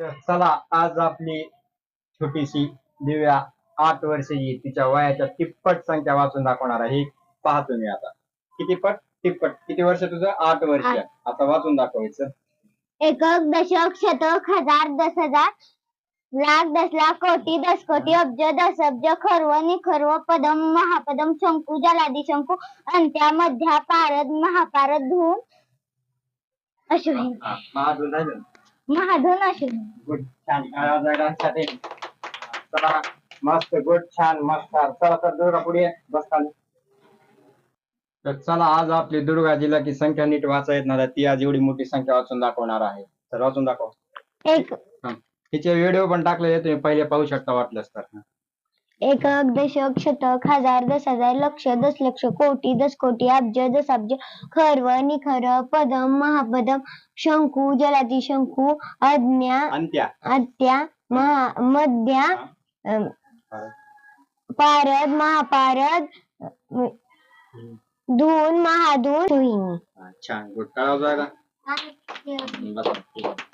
तर चला आज आपली छोटीशी दिव्या आठ वर्षाची तिच्या वयाच्या तिप्पट संख्या वाचून दाखवणार आहे. पहा तुम्ही आता. किती पट? तिप्पट. किती वर्ष तुझं? आठ वर्ष. आता वाचून दाखवायचं. एकक दशक शतक हजार दस हजार लाख दस लाख कोटी दस कोटी अब्ज दस अब्ज खर्व निखर्व पदम महापदम शंकू जलादी शंकू अंत्या मध्या पारद महापारद धूम अश्विन महाधून गुड छान. चला मस्त गुड छान मस्त. चला तर दुर्गा पुढे ये. बस खाली. तर चला आज आपली दुर्गा जिल्हा की संख्या नीट वाचा येत नाही ती आज एवढी मोठी संख्या वाचून दाखवणार आहे. तर वाचून दाखव. एक. तिचे व्हिडिओ पण टाकलेले तुम्ही पहिले पाहू शकता वाटलंच तर. एकक दशक शतक हजार दस हजार लक्ष दस लक्ष कोटी दस कोटी अब्ज दस अब्ज खर्व निखर्व पदम महापदम शंकू जलादी शंकू अज्ञा अंत्या. आत्या महा मध्या पारद महापारद धून महाधून तुहिनी हा, छान. गुड काय जायला बस. ठीक आहे.